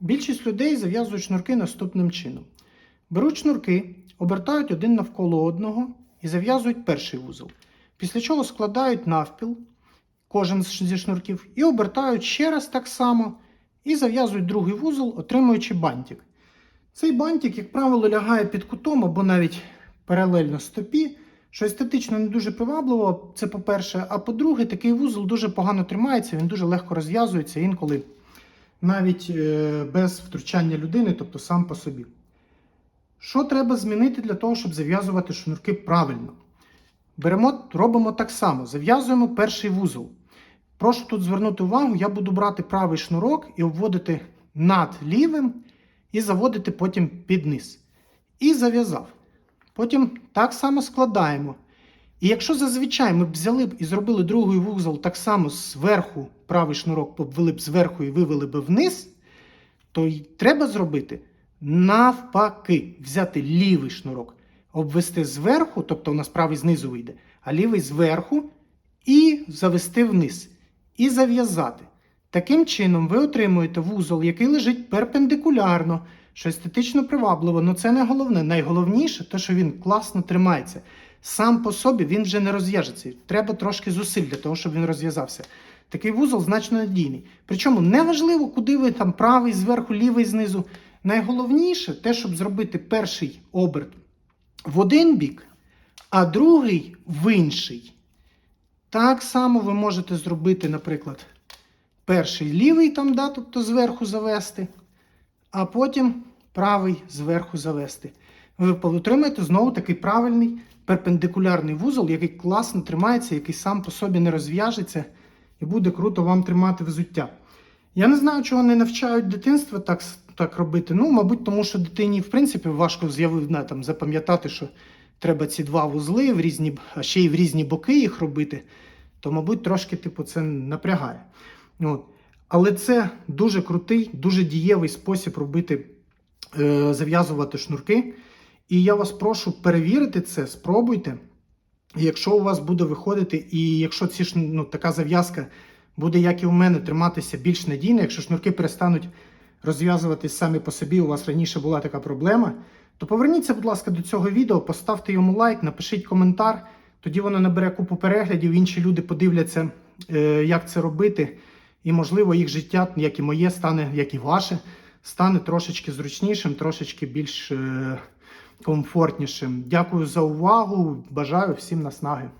Більшість людей зав'язують шнурки наступним чином: беруть шнурки, обертають один навколо одного і зав'язують перший вузол. Після чого складають навпіл кожен зі шнурків і обертають ще раз так само і зав'язують другий вузол, отримуючи бантик. Цей бантик, як правило, лягає під кутом або навіть паралельно стопі, що естетично не дуже привабливо, це по-перше. А по-друге, такий вузол дуже погано тримається, він дуже легко розв'язується інколи навіть е, без втручання людини, тобто сам по собі. Що треба змінити для того, щоб зав'язувати шнурки правильно? Беремо, робимо так само: зав'язуємо перший вузол. Прошу тут звернути увагу, я буду брати правий шнурок і обводити над лівим, і заводити потім під низ. І зав'язав. Потім так само складаємо. І якщо зазвичай ми б взяли б і зробили другий вузол так само зверху, правий шнурок обвели б зверху і вивели б вниз, то й треба зробити навпаки, взяти лівий шнурок, обвести зверху, тобто у нас правий знизу вийде, а лівий зверху, і завести вниз. І зав'язати. Таким чином, ви отримуєте вузол, який лежить перпендикулярно, що естетично привабливо, але це не головне. Найголовніше те, що він класно тримається. Сам по собі він вже не розв'яжеться. Треба трошки зусиль для того, щоб він розв'язався. Такий вузол значно надійний. Причому неважливо, куди ви там правий зверху, лівий знизу. Найголовніше те, щоб зробити перший оберт в один бік, а другий в інший. Так само ви можете зробити, наприклад, перший лівий там, да, тобто зверху завести, а потім правий зверху завести. Ви отримаєте знову такий правильний перпендикулярний вузол, який класно тримається, який сам по собі не розв'яжеться і буде круто вам тримати взуття. Я не знаю, чого не навчають дитинства так, так робити. Ну, мабуть, тому що дитині, в принципі, важко там, запам'ятати, що треба ці два вузли, в різні, а ще й в різні боки їх робити, то, мабуть, трошки типу, це напрягає. От. Але це дуже крутий, дуже дієвий спосіб робити, е, зав'язувати шнурки. І я вас прошу перевірити це, спробуйте. Якщо у вас буде виходити, і якщо ці шн- ну, така зав'язка буде, як і у мене, триматися більш надійно, якщо шнурки перестануть розв'язуватись самі по собі, у вас раніше була така проблема, то поверніться, будь ласка, до цього відео, поставте йому лайк, напишіть коментар. Тоді воно набере купу переглядів, інші люди подивляться, е, як це робити. І, можливо, їх життя, як і моє, стане, як і ваше, стане трошечки зручнішим, трошечки більш е, комфортнішим. Дякую за увагу. Бажаю всім наснаги.